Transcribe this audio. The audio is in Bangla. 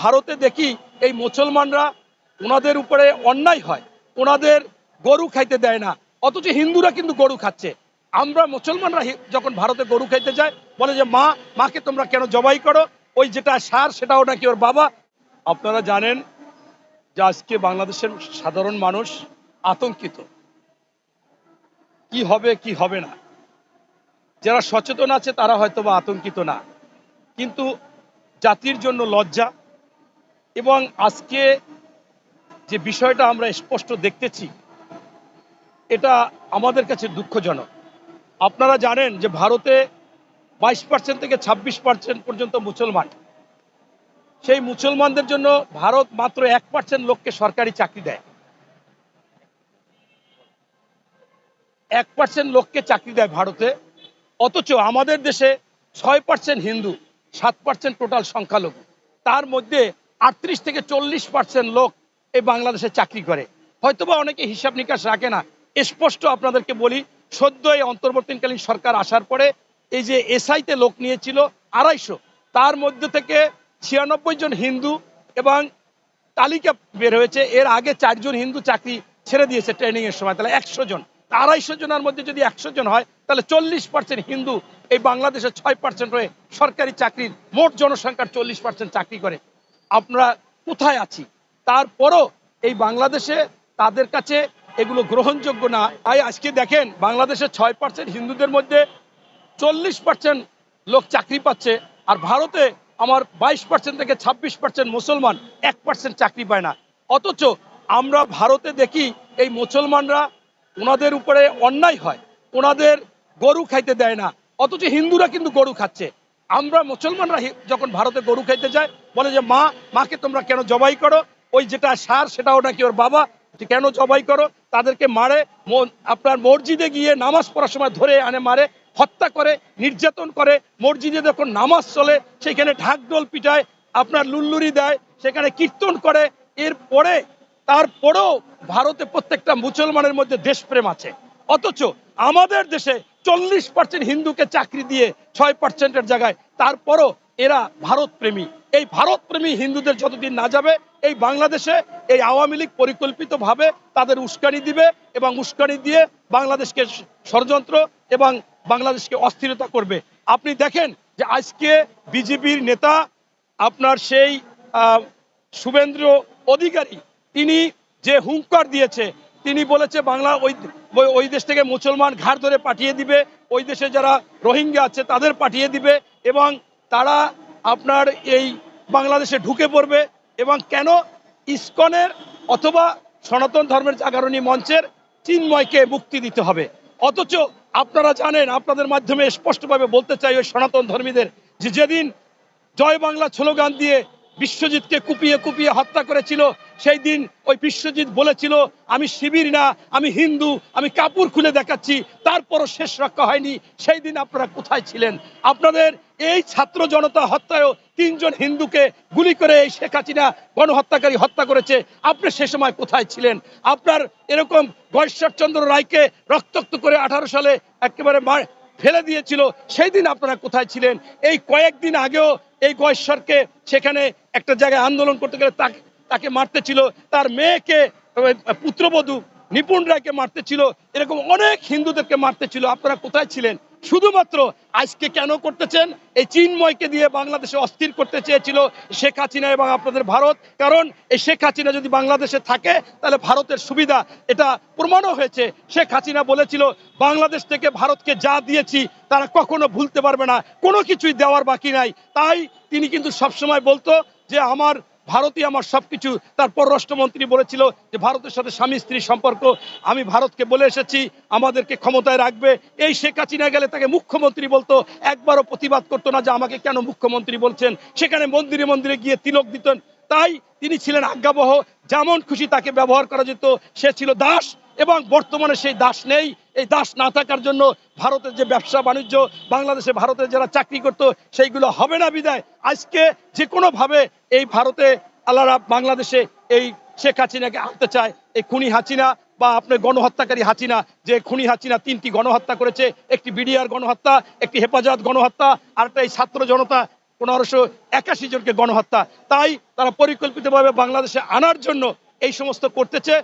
ভারতে দেখি এই মুসলমানরা ওনাদের উপরে অন্যায় হয়, ওনাদের গরু খাইতে দেয় না। অথচ হিন্দুরা কিন্তু গরু খাচ্ছে। আমরা মুসলমানরা যখন ভারতে গরু খাইতে যায় বলে যে, মা, মাকে তোমরা কেন জবাই করো? ওই যেটা সার, সেটাও নাকি ওর বাবা। আপনারা জানেন যে আজকে বাংলাদেশের সাধারণ মানুষ আতঙ্কিত। কি হবে কি হবে না? যারা সচেতন আছে, তারা হয়তো বা আতঙ্কিত না। কিন্তু জাতির জন্য লজ্জা এবং আজকে যে বিষয়টা আমরা স্পষ্ট দেখতেছি, এটা আমাদের কাছে দুঃখজনক। আপনারা জানেন যে ভারতে বাইশ পার্সেন্ট থেকে ছাব্বিশ পার্সেন্ট পর্যন্ত মুসলমান। সেই মুসলমানদের জন্য ভারত মাত্র এক পার্সেন্ট লোককে সরকারি চাকরি দেয়। এক পার্সেন্ট লোককে চাকরি দেয় ভারতে, অথচ আমাদের দেশে ছয় পার্সেন্ট হিন্দু, সাত পার্সেন্ট টোটাল সংখ্যালঘু। তার মধ্যে আটত্রিশ থেকে চল্লিশ পার্সেন্ট লোক এই বাংলাদেশে চাকরি করে। হয়তোবা অনেকে হিসাব নিকাশ রাখে না। স্পষ্ট আপনাদেরকে বলি সদ্য এই অন্তর্বর্তীকালীন সরকার আসার পরে এই যে এসআইতে লোক নিয়েছিল আড়াইশো, তার মধ্যে থেকে ছিয়ানব্বই জন হিন্দু এবং তালিকা বের হয়েছে, এর আগে চারজন হিন্দু চাকরি ছেড়ে দিয়েছে ট্রেনিং এর সময়, তাহলে একশো জন। আড়াইশো জনের মধ্যে যদি একশো জন হয়, তাহলে চল্লিশ পার্সেন্ট হিন্দু এই বাংলাদেশে ছয় পার্সেন্ট হয়ে সরকারি চাকরির মোট জনসংখ্যার চল্লিশ পার্সেন্ট চাকরি করে। আমরা কোথায় আছি? তারপরও এই বাংলাদেশে তাদের কাছে এগুলো গ্রহণযোগ্য না। তাই আজকে দেখেন বাংলাদেশের ছয় পার্সেন্ট হিন্দুদের মধ্যে চল্লিশ পার্সেন্ট লোক চাকরি পাচ্ছে, আর ভারতে আমার বাইশ পার্সেন্ট থেকে ছাব্বিশ পার্সেন্ট মুসলমান এক পার্সেন্ট চাকরি পায় না। অথচ আমরা ভারতে দেখি এই মুসলমানরা ওনাদের উপরে অন্যায় হয়, ওনাদের গরু খাইতে দেয় না, অথচ হিন্দুরা কিন্তু গরু খাচ্ছে। আমরা মুসলমানরা যখন ভারতে গরু খাইতে যায় বলে যে, মা, মাকে তোমরা কেন জবাই করো? ওই যেটা সার, সেটাও নাকি ওর বাবা কেন জবাই করো? তাদেরকে মারে আপনার মসজিদে গিয়ে নামাজ পড়ার সময় ধরে আনে, মারে, হত্যা করে, নির্যাতন করে, মসজিদে যখন নামাজ চলে, সেখানে ঢাকঢোল পিটায়, আপনার লুল্লুরি দেয়, সেখানে কীর্তন করে, এরপরে, তারপরেও ভারতে প্রত্যেকটা মুসলমানের মধ্যে দেশপ্রেম আছে। অথচ আমাদের দেশে চল্লিশ পার্সেন্ট হিন্দুকে চাকরি দিয়ে ছয় পার্সেন্টের জায়গায়। তারপরও এরা ভারত প্রেমী এই ভারত প্রেমী হিন্দুদের যতদিন না যাবে, এই বাংলাদেশে এই আওয়ামী লীগ পরিকল্পিতভাবে তাদের উস্কানি দিবে এবং উস্কানি দিয়ে বাংলাদেশকে ষড়যন্ত্র এবং বাংলাদেশকে অস্থিরতা করবে। আপনি দেখেন যে আজকে বিজেপির নেতা, আপনার সেই শুভেন্দ্র অধিকারী, তিনি যে হুঙ্কার দিয়েছে তিনি বলেছে, বাংলা ওই ওই- দেশ থেকে মুসলমান ঘাড় ধরে পাঠিয়ে দিবে। ওই দেশে যারা রোহিঙ্গা আছে তাদের পাঠিয়ে দিবে এবং তারা আপনার এই বাংলাদেশে ঢুকে পড়বে এবং কেন ইস্কনের অথবা সনাতন ধর্মের জাগরণী মঞ্চের চিন্ময়কে মুক্তি দিতে হবে? অথচ আপনারা জানেন, আপনাদের মাধ্যমে স্পষ্টভাবে বলতে চাই ওই সনাতন ধর্মীদের যে যেদিন জয় বাংলা স্লোগান দিয়ে বিশ্বজিৎকে কুপিয়ে কুপিয়ে হত্যা করেছিল। সেই দিন ওই বিশ্বজিৎ বলেছিল, আমি শিবির না, আমি হিন্দু, আমি কাপড় খুলে দেখাচ্ছি। তারপরও শেষ রক্ষা হয়নি। সেই দিন আপনারা কোথায় ছিলেন? আপনাদের এই ছাত্র জনতা হত্যায়ও তিনজন হিন্দুকে গুলি করে এই শেখ হাসিনা গণহত্যাকারী হত্যা করেছে। আপনি সে সময় কোথায় ছিলেন? আপনার এরকম গয়েশ্বরচন্দ্র রায়কে রক্তাক্ত করে আঠারো সালে একেবারে ফেলে দিয়েছিল। সেই দিন আপনারা কোথায় ছিলেন? এই কয়েকদিন আগেও এই গয়েশ্বরকে সেখানে একটা জায়গায় আন্দোলন করতে গেলে তাকে তাকে মারতে ছিল তার মেয়েকে পুত্রবধূ নিপুণ রায়কে মারতে ছিল এরকম অনেক হিন্দুদেরকে মারতে ছিল আপনারা কোথায় ছিলেন? শুধুমাত্র আজকে কেন করতেছেন? এই চিন্ময়কে দিয়ে বাংলাদেশে অস্থির করতে চেয়েছিল শেখ হাসিনা এবং আপনাদের ভারত। কারণ এই শেখ হাসিনা যদি বাংলাদেশে থাকে, তাহলে ভারতের সুবিধা, এটা প্রমাণও হয়েছে। শেখ হাসিনা বলেছিল, বাংলাদেশ থেকে ভারতকে যা দিয়েছি, তারা কখনো ভুলতে পারবে না। কোনো কিছুই দেওয়ার বাকি নাই। তাই তিনি কিন্তু সবসময় বলতো যে, আমার ভারতই আমার সবকিছু। তার পররাষ্ট্রমন্ত্রী বলেছিল যে ভারতের সাথে স্বামী স্ত্রী সম্পর্ক। আমি ভারতকে বলে এসেছি, আমাদেরকে ক্ষমতায় রাখবে। এই শেখ হাসিনা গেলে তাকে মুখ্যমন্ত্রী বলতো। একবারও প্রতিবাদ করতো না যে আমাকে কেন মুখ্যমন্ত্রী বলছেন। সেখানে মন্দিরে মন্দিরে গিয়ে তিলক দিতেন। তাই তিনি ছিলেন আজ্ঞাবহ। যেমন খুশি তাকে ব্যবহার করা যেত। সে ছিল দাস এবং বর্তমানে সেই দাস নেই। এই দাস না থাকার জন্য ভারতের যে ব্যবসা বাণিজ্য, বাংলাদেশে ভারতের যারা চাকরি করত, সেইগুলো হবে না বিদায়। আজকে যে কোনোভাবে এই ভারতে আল্লাহরা বাংলাদেশে এই শেখ হাসিনাকে আনতে চায়, এই খুনি হাসিনা বা আপনার গণহত্যাকারী হাসিনা, যে খুনি হাসিনা তিনটি গণহত্যা করেছে, একটি বিডিআর গণহত্যা, একটি হেফাজত গণহত্যা, আর একটা এই ছাত্র জনতা পনেরোশো একাশি জনকে গণহত্যা। তাই তারা পরিকল্পিতভাবে বাংলাদেশে আনার জন্য এই সমস্ত করতেছে।